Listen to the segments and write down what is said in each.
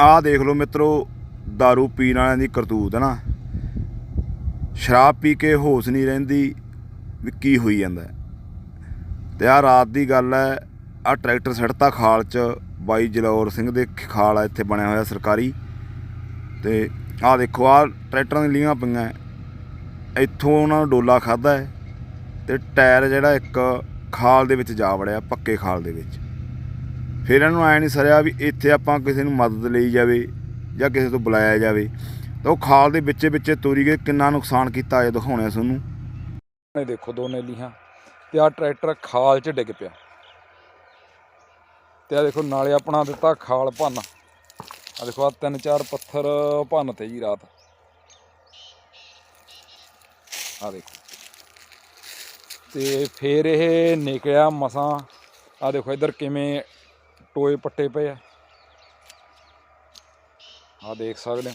ਆਹ ਦੇਖ ਲਓ ਮਿੱਤਰੋ दारू ਪੀਣ ਵਾਲਿਆਂ ਦੀ ਕਰਤੂਤ ਹੈ ਨਾ। ਸ਼ਰਾਬ ਪੀ ਕੇ ਹੋਸ਼ ਨਹੀਂ ਰਹਿੰਦੀ ਵੀ ਕੀ ਹੋਈ ਜਾਂਦਾ ਹੈ। ਤੇ ਆ ਰਾਤ ਦੀ ਗੱਲ ਹੈ ਆ ਟਰੈਕਟਰ ਸੜਤਾ ਖਾਲ ਚ, ਬਾਈ ਜਲੌਰ ਸਿੰਘ ਦੇ ਖਾਲ ਆ, ਇੱਥੇ ਬਣਿਆ ਹੋਇਆ ਸਰਕਾਰੀ। ਤੇ ਆਹ ਦੇਖੋ ਆ ਟਰੈਕਟਰਾਂ ਦੀਆਂ ਲੀਆਂ ਪਈਆਂ ਇੱਥੋਂ ਉਹਨਾਂ ਨੂੰ ਡੋਲਾ ਖਾਦਾ ਹੈ ਤੇ ਟਾਇਰ ਜਿਹੜਾ ਇੱਕ ਖਾਲ ਦੇ ਵਿੱਚ ਜਾ ਵੜਿਆ, ਪੱਕੇ ਖਾਲ ਦੇ ਵਿੱਚ। ਫਿਰ ਇਹਨਾਂ ਨੂੰ ਐ ਨਹੀਂ ਸਰਿਆ ਵੀ ਇੱਥੇ ਆਪਾਂ ਕਿਸੇ ਨੂੰ ਮਦਦ ਲਈ ਜਾਵੇ ਜਾਂ ਕਿਸੇ ਤੋਂ ਬੁਲਾਇਆ ਜਾਵੇ। ਤਾਂ ਉਹ ਖਾਲ ਦੇ ਵਿੱਚੇ ਵਿੱਚੇ ਤੋਰੀ ਗਏ, ਕਿੰਨਾ ਨੁਕਸਾਨ ਕੀਤਾ ਇਹ ਦਿਖਾਉਣੇ ਤੁਹਾਨੂੰ। ਨੇ ਦੇਖੋ ਦੋਨੇ ਲੀਹਾਂ, ਤੇ ਆ ਟਰੈਕਟਰ ਖਾਲ 'ਚ ਡਿੱਗ ਪਿਆ। ਤੇ ਆ ਦੇਖੋ ਨਾਲੇ ਆਪਣਾ ਦਿੱਤਾ ਖਾਲ ਭੰਨ। ਆ ਦੇਖੋ ਆ ਤਿੰਨ ਚਾਰ ਪੱਥਰ ਭੰਨ ਤੇ ਜੀ ਰਾਤ। ਆ ਦੇਖੋ। ਤੇ ਫੇਰ ਇਹ ਨਿਕਲਿਆ ਮਸਾਂ। ਆ ਦੇਖੋ ਇੱਧਰ ਕਿਵੇਂ ਟੋਏ ਪੱਟੇ ਪਏ ਆ। ਆ ਦੇਖ ਸਕਦੇ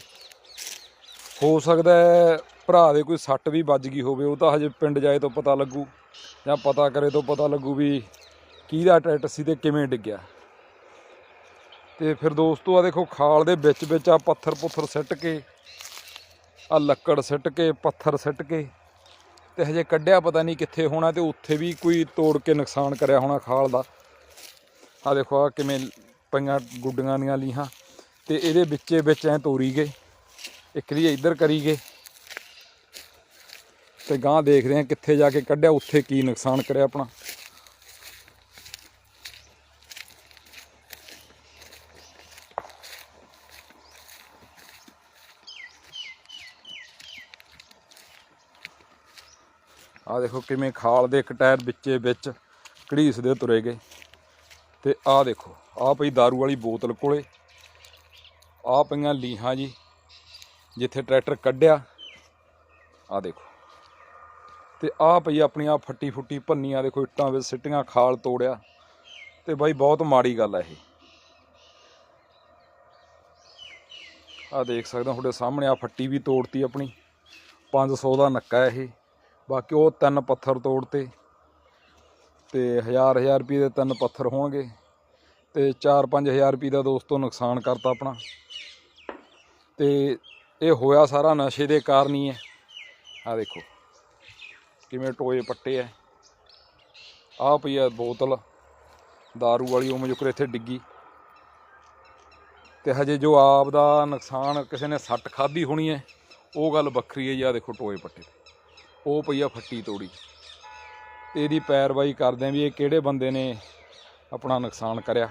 ਹੋ ਸਕਦਾ ਭਰਾ ਦੇ ਕੋਈ ਸੱਟ ਵੀ ਵੱਜ ਗਈ ਹੋਵੇ, ਉਹ ਤਾਂ ਹਜੇ ਪਿੰਡ ਜਾਏ ਤੋਂ ਪਤਾ ਲੱਗੂ ਜਾਂ ਪਤਾ ਕਰੇ ਤੋਂ ਪਤਾ ਲੱਗੂ ਵੀ ਕਿਹਦਾ ਟਰੈਕਟਰ ਸੀ ਤੇ ਕਿਵੇਂ ਡਿੱਗਿਆ। ਤੇ ਫਿਰ ਦੋਸਤੋ ਆ ਦੇਖੋ, ਖਾਲ ਦੇ ਵਿੱਚ ਵਿੱਚ ਆ ਪੱਥਰ ਪੁੱਥਰ ਸਿੱਟ ਕੇ ਆ ਲੱਕੜ ਸਿੱਟ ਕੇ, ਪੱਥਰ ਸਿੱਟ ਕੇ ਤੇ ਹਜੇ ਕੱਢਿਆ ਪਤਾ ਨਹੀਂ ਕਿੱਥੇ ਹੋਣਾ ਤੇ ਉੱਥੇ ਵੀ ਕੋਈ ਤੋੜ ਕੇ ਨੁਕਸਾਨ ਕਰਿਆ ਹੋਣਾ ਖਾਲ ਦਾ। ਆ ਦੇਖੋ ਆ ਕਿਵੇਂ ਪਈਆਂ ਗੁੱਡੀਆਂ ਦੀਆਂ ਲੀਹਾਂ। ਤੇ ਇਹਦੇ ਵਿੱਚੇ ਵਿੱਚ ਐ ਤੋਰੀ ਗਏ। ਇੱਕ ਦੀ ਇੱਧਰ ਕਰੀ ਗਏ। ਤੇ ਗਾਂ ਦੇਖਦੇ ਆ ਕਿੱਥੇ ਜਾ ਕੇ ਕੱਢਿਆ, ਉੱਥੇ ਕੀ ਨੁਕਸਾਨ ਕਰਿਆ ਆਪਣਾ। ਆ ਦੇਖੋ ਕਿਵੇਂ ਖਾਲ ਦੇ ਇੱਕ ਟਾਇਰ ਵਿੱਚੇ ਵਿੱਚ ਘੜੀਸ ਦੇ ਤੁਰੇ ਗਏ। ਤੇ ਆਹ ਦੇਖੋ, ਆਹ ਪਈ दारू ਵਾਲੀ ਬੋਤਲ ਕੋਲੇ। ਆਹ ਪਈਆਂ ਲੀਹਾਂ ਜੀ, ਜਿੱਥੇ ਟਰੈਕਟਰ ਕੱਢਿਆ। ਆਹ ਦੇਖੋ। ਤੇ ਆਹ ਪਈ ਆਪਣੀ ਆ ਫੱਟੀ ਫੁੱਟੀ ਭੰਨੀਆਂ, ਦੇਖੋ ਇੱਟਾਂ ਵਿੱਚ ਸਿੱਟੀਆਂ, ਖਾਲ ਤੋੜਿਆ। ਤੇ ਬਾਈ ਬਹੁਤ ਮਾੜੀ ਗੱਲ ਹੈ ਇਹ। ਆ ਦੇਖ ਸਕਦੇ ਹੋ ਤੁਹਾਡੇ ਸਾਹਮਣੇ ਆ ਫੱਟੀ ਵੀ ਤੋੜਤੀ ਆਪਣੀ। 500 ਦਾ ਨੱਕਾ ਇਹ। ਬਾਕੀ ਉਹ ਤਿੰਨ ਪੱਥਰ ਤੋੜਤੇ। ਤੇ ਹਜ਼ਾਰ ਹਜ਼ਾਰ ਰੁਪਏ ਦੇ ਤਿੰਨ ਪੱਥਰ ਹੋਣਗੇ ਤੇ 4-5000 ਰੁਪਏ ਦਾ ਦੋਸਤੋ ਨੁਕਸਾਨ ਕਰਤਾ ਆਪਣਾ। ਤੇ ਇਹ ਹੋਇਆ ਸਾਰਾ ਨਸ਼ੇ ਦੇ ਕਾਰਨ ਹੀ ਹੈ। ਆ ਦੇਖੋ ਕਿਵੇਂ ਟੋਏ ਪੱਟੇ ਐ ਆ ਪਈ ਆ ਬੋਤਲ दारू ਵਾਲੀ, ਉਹ ਮਜੁਕਰ ਇੱਥੇ ਡਿੱਗੀ। ਤੇ ਹਜੇ ਜੋ ਆਪ ਦਾ ਨੁਕਸਾਨ ਕਿਸੇ ਨੇ ਸੱਟ ਖਾਧੀ ਹੋਣੀ ਹੈ, ਉਹ ਗੱਲ ਵੱਖਰੀ ਹੈ ਜੀ ਆ ਦੇਖੋ ਟੋਏ ਪੱਟੇ। ਉਹ ਪਈ ਆ ਫੱਟੀ ਤੋੜੀ। ਤੇ ਇਹਦੀ ਪੈਰਵਾਈ ਕਰਦੇ ਆਂ ਵੀ ਇਹ ਕਿਹੜੇ ਬੰਦੇ ਨੇ ਆਪਣਾ ਨੁਕਸਾਨ ਕਰਿਆ।